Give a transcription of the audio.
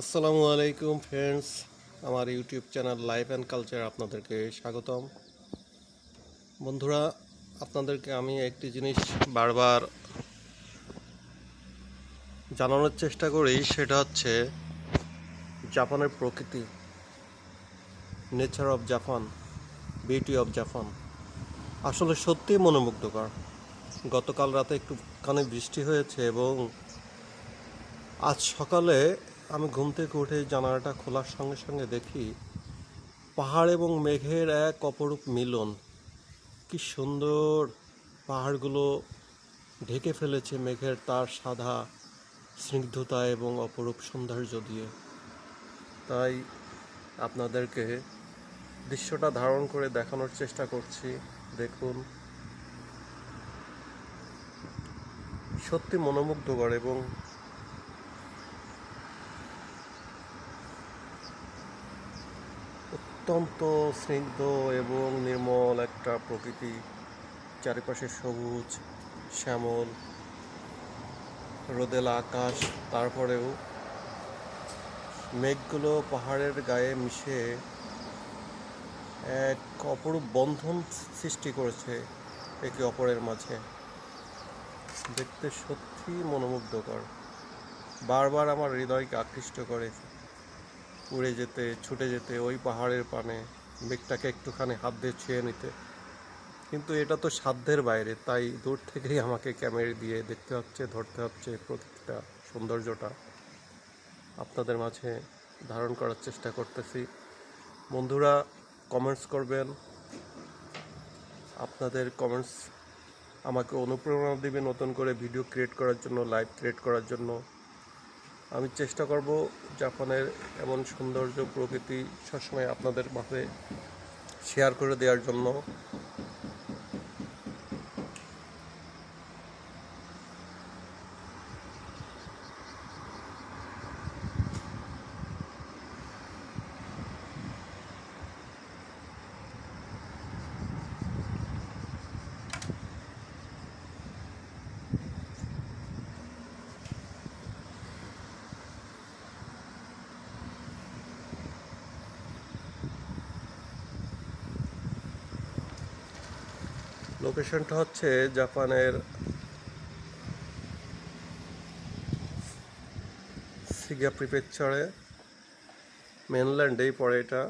আসসালামু আলাইকুম ফ্রেন্ডস আমার YouTube channel life and culture আপনাদেরকে স্বাগতম। বন্ধুরা, আপনাদেরকে আমি একটি জিনিস বারবার জানানোর চেষ্টা করি, সেটা হচ্ছে জাপানের প্রকৃতি nature of Japan beauty of Japan আসলে সত্যিই মনোমুগ্ধকর। গতকাল রাতে একটুখানি বৃষ্টি হয়েছে এবং আজ সকালে আমি ঘুম থেকে উঠে জানালাটা খোলার সঙ্গে সঙ্গে দেখি পাহাড় এবং মেঘের এক অপরূপ মিলন। কি সুন্দর পাহাড়গুলো ঢেকে ফেলেছে মেঘের তার সাদা স্নিগ্ধতা এবং অপরূপ সৌন্দর্য দিয়ে। তাই আপনাদেরকে দৃশ্যটা ধারণ করে দেখানোর চেষ্টা করছি। দেখুন। সত্যি মনোমুগ্ধকর এবং অত্যন্ত স্নিগ্ধ এবং নির্মল একটা প্রকৃতি। চারিপাশে সবুজ, শ্যামল, রোদেলা আকাশ, তারপরেও মেঘগুলো পাহাড়ের গায়ে মিশে এক অপরূপ বন্ধন সৃষ্টি করেছে একে অপরের মাঝে। দেখতে সত্যি মনোমুগ্ধকর। বারবার আমার হৃদয়কে আকৃষ্ট করে উড়ে যেতে, ছুটে যেতে, ওই পাহাড়ের পানে মেঘটাকে একটুখানি হাত দিয়ে ছুঁয়ে নিতে। কিন্তু এটা তো সাধ্যের বাইরে, তাই দূর থেকেই আমাকে ক্যামেরা দিয়ে দেখতে হচ্ছে, ধরতে হচ্ছে প্রকৃতিটা সৌন্দর্যটা। আপনাদের মাঝে ধারণ করার চেষ্টা করতেছি। বন্ধুরা কমেন্টস করবেন। আপনাদের কমেন্টস আমাকে অনুপ্রেরণা দিবে নতুন করে ভিডিও ক্রিয়েট করার জন্য লাইভ ক্রিয়েট করার জন্য। আমি চেষ্টা করব জাপানের এমন সৌন্দর্য প্রকৃতি সবসময় আপনাদের মাঝে শেয়ার করে দেওয়ার জন্য। লোকেশনটা হচ্ছে জাপানের সিগা প্রিপেকচারে মেনল্যান্ডেই পড়ে এটা।